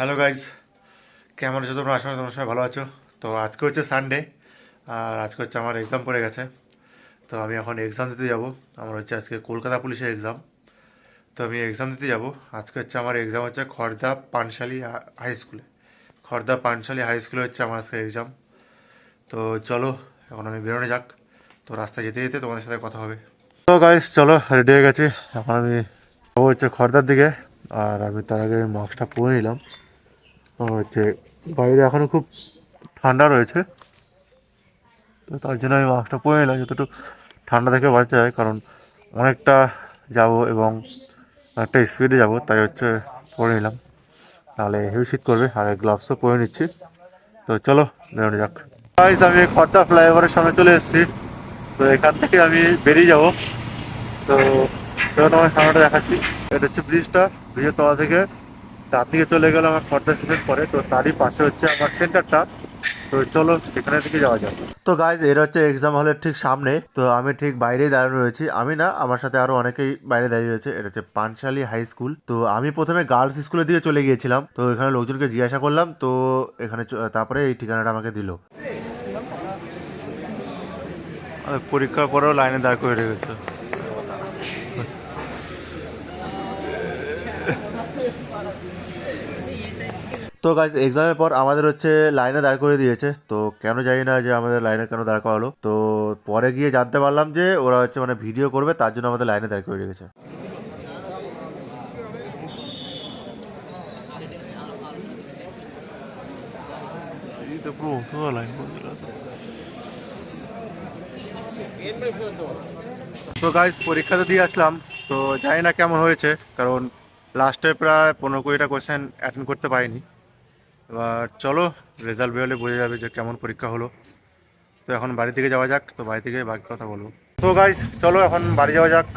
Hello guys কেমন আছো তোমরা? আশা করি তোমরা সবাই ভালো আছো। তো আজকে হচ্ছে সানডে আর আজকে হচ্ছে আমার এক্সাম পড়ে গেছে। তো আমি এখন এক্সাম দিতে যাব। আমার হচ্ছে আজকে কলকাতা পুলিশের এক্সাম তো আমি এক্সাম দিতে যাব। আজকে হচ্ছে আমার এক্সাম হচ্ছে খড়দা পানশালী হাই স্কুলে খড়দা পানশালী হাই স্কুলে হচ্ছে আমার আজকে এক্সাম তো চলো, এখন আমি বেরোনো যাক। তো রাস্তায় যেতে যেতে তোমাদের সাথে কথা হবে। তো গাইজ চলো রেডি হয়ে গেছি। এখন আমি যাব হচ্ছে খড়দার দিকে। আর আমি তার আগে মাস্কটা পরে নিলাম। হচ্ছে বাইরে এখনও খুব ঠান্ডা রয়েছে। তো তার জন্য আমি মাস্কটা পরে নিলাম, যতটুকু ঠান্ডা থেকে বাঁচা যায়, কারণ অনেকটা যাব এবং একটা স্পিডে যাব, তাই হচ্ছে পরে নিলাম। তাহলে হেভি শীত করবে, আর গ্লাভসও পরে নিচ্ছি। তো চলো, বেরোনো যাক। আমি খড়দা ফ্লাইওভারের সামনে চলে এসেছি। তো এখান থেকে আমি বেরিয়ে যাব। তো আমার সামনেটা দেখাচ্ছি। এটা হচ্ছে ব্রিজটা ব্রিজের তলা থেকে। ডান দিকে চলে গেলে আমার খর্দা স্টেশন পরে। তো তারই পাশে হচ্ছে আমার সেন্টারটা তো চলো সেখানে থেকে যাওয়া যাক। তো গাইজ এটা হচ্ছে এক্সাম হলের ঠিক সামনে। তো আমি ঠিক বাইরেই দাঁড়িয়ে রয়েছি। আমি না আমার সাথে আরও অনেকেই বাইরে দাঁড়িয়ে রয়েছে। এটা হচ্ছে পানশালী হাই স্কুল তো আমি প্রথমে গার্লস স্কুলের দিকে চলে গিয়েছিলাম। তো এখানে লোকজনকে জিজ্ঞাসা করলাম। তো এখানে চ- তারপরে এই ঠিকানাটা আমাকে দিল। পরীক্ষার পরেও লাইনে দাঁড় করে রেখেছে। তো গাইজ এক্সামের পর আমাদের হচ্ছে লাইনে দাঁড় করে দিয়েছে। তো কেন জানি না যে আমাদের লাইনে কেন দাঁড় করালো। তো পরে গিয়ে জানতে পারলাম যে ওরা হচ্ছে মানে ভিডিও করবে তার জন্য আমাদের লাইনে দাঁড় করে রেখেছে তো গাইজ পরীক্ষা তো দিয়ে আসলাম তো জানি না কেমন হয়েছে কারণ লাস্টে প্রায় পনেরো কুড়িটা কোয়েশ্চেন অ্যাটেন্ড করতে পারিনি। এবার চলো রেজাল্ট বেরোলে বোঝা যাবে যে কেমন পরীক্ষা হলো। তো এখন বাড়ি থেকে যাওয়া যাক, তো বাড়ি থেকে বাকি কথা বলব। তো গাইজ চলো এখন বাড়ি যাওয়া যাক।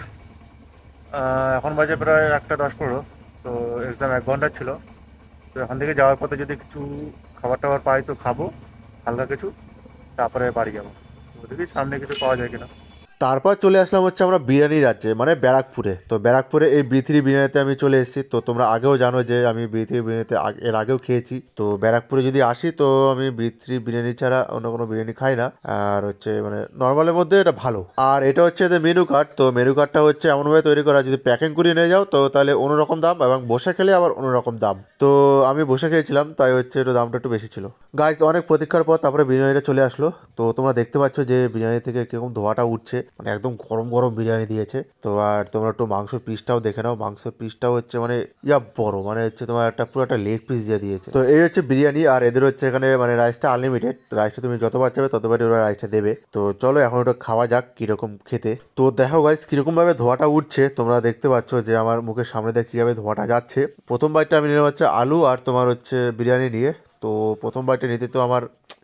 এখন বাজে প্রায় একটা দশ পনেরো, তো এক্সাম এক ঘণ্টা ছিল। তো এখান থেকে যাওয়ার পথে যদি কিছু খাবার টাবার পাই তো খাব, হালকা কিছু, তারপরে বাড়ি যাব। দেখি সামনে কিছু পাওয়া যায় কিনা। তারপর চলে আসলাম হচ্ছে আমরা বিরিয়ানি রাজ্যে মানে ব্যারাকপুরে। তো ব্যারাকপুরে এই বিথিরি বিরিয়ানিতে আমি চলে এসেছি। তো তোমরা আগেও জানো যে আমি বিথিরি বিরিয়ানিতে এর আগেও খেয়েছি। তো ব্যারাকপুরে যদি আসি, তো আমি বিথিরি বিরিয়ানি ছাড়া অন্য কোনো বিরিয়ানি খাই না। আর হচ্ছে মানে নর্মালের মধ্যে এটা ভালো। আর এটা হচ্ছে এদের মেনু কার্ড। তো মেনু কার্ডটা হচ্ছে এমনভাবে তৈরি করা, যদি প্যাকিং করিয়ে নিয়ে যাও, তো তাহলে অন্যরকম দাম এবং বসে খেলে আবার অন্যরকম দাম। তো আমি বসে খেয়েছিলাম, তাই হচ্ছে একটু দামটা একটু বেশি ছিল। গাইজ অনেক প্রতীক্ষার পর তারপরে বিরিয়ানিটা চলে আসলো। তো তোমরা দেখতে পাচ্ছ যে বিরিয়ানি থেকে কীরকম ধোয়াটা উঠছে। মানে একদম গরম গরম বিরিয়ানি দিয়েছে। তো আর তোমরা একটু মাংসের পিসটাও দেখে নাও। মাংসের পিসটাও হচ্ছে মানে ইয়া বড় মানে হচ্ছে তোমার একটা পুরো একটা লেগ পিস দিয়ে দিয়েছে। তো এই হচ্ছে বিরিয়ানি আর এদের হচ্ছে এখানে মানে রাইসটা আনলিমিটেড রাইসটা তুমি যতবার চাবে ততবারই ওরা রাইসটা দেবে। তো চলো এখন ওটা খাওয়া যাক কীরকম খেতে। তো দেখো গাইস কীরকম ভাবে ধোয়াটা উঠছে, তোমরা দেখতে পাচ্ছ যে আমার মুখের সামনে দিয়ে কীভাবে ধোয়াটা যাচ্ছে। প্রথম বাইটটা আমি নিলাম হচ্ছে আলু আর তোমার হচ্ছে বিরিয়ানি নিয়ে। তো প্রথম বাইটটা নিতে তো আমার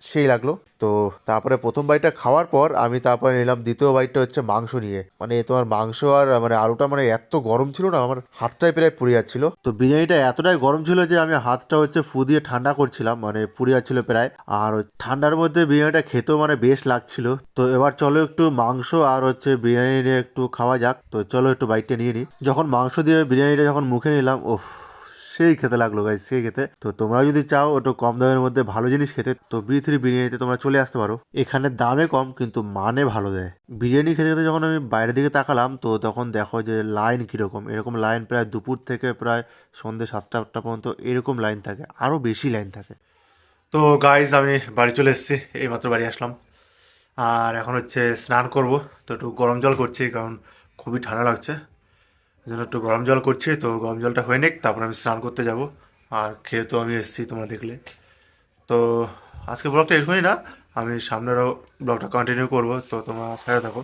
সেই লাগল। তো তারপরে প্রথম বাইটটা খাওয়ার পর আমি তারপরে নিলাম দ্বিতীয় বাইটটা হচ্ছে মাংস নিয়ে। মানে তোমার মাংস আর মানে আলুটা মানে এত গরম ছিল না, আমার হাতটাই প্রায় পুড়ে যাচ্ছিল। তো বিরিয়ানিটা এতটাই গরম ছিল যে আমি হাতটা হচ্ছে ফু দিয়ে ঠান্ডা করছিলাম মানে পুড়ে যাচ্ছিল প্রায়। আর ঠান্ডার মধ্যে বিরিয়ানিটা খেতেও মানে বেশ লাগছিল। তো এবার চলো একটু মাংস আর হচ্ছে বিরিয়ানি নিয়ে একটু খাওয়া যাক। তো চলো একটু বাইটটা নিয়ে নিই। যখন মাংস দিয়ে বিরিয়ানিটা যখন মুখে নিলাম ওফ সেই খেতে লাগল গাইজ সেই খেতে। তো তোমরা যদি চাও একটু কম দামের মধ্যে ভালো জিনিস খেতে, তো বি থ্রি বিরিয়ানিতে তোমরা চলে আসতে পারো। এখানে দামে কম, কিন্তু মানে ভালো দেয়। বিরিয়ানি খেতে খেতে যখন আমি বাইরের দিকে তাকালাম, তো তখন দেখো যে লাইন কীরকম। এরকম লাইন প্রায় দুপুর থেকে প্রায় সন্ধ্যে সাতটা, আটটা পর্যন্ত এরকম লাইন থাকে। আরও বেশি লাইন থাকে। তো গাইজ আমি বাড়ি চলে এসেছি। এইমাত্র বাড়ি আসলাম। আর এখন হচ্ছে স্নান করব। তো একটু গরম জল করছি, কারণ খুবই ঠান্ডা লাগছে। জন্য একটু গরম জল করছি, তো গরম জলটা হয়ে নিক, তারপর আমি স্নান করতে যাব। আর খেয়ে তো আমি এসেছি তোমরা দেখলে। তো আজকে ব্লগটা এরকমই না, আমি সামনেরও ব্লগটা কন্টিনিউ করব, তো তোমরা সাথে থাকো।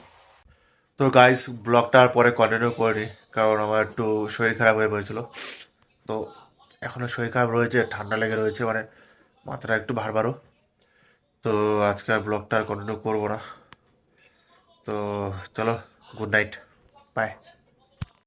তো গাইস ব্লগটা পরে কন্টিনিউ করিনি, কারণ আমার একটু শরীর খারাপ হয়ে পড়েছিল। তো এখনও শরীর খারাপ রয়েছে, ঠান্ডা লেগে রয়েছে মানে মাথাটা একটু ভার ভারও। তো আজকে আর ব্লগটা আর কন্টিনিউ করব না। তো চলো গুড নাইট বাই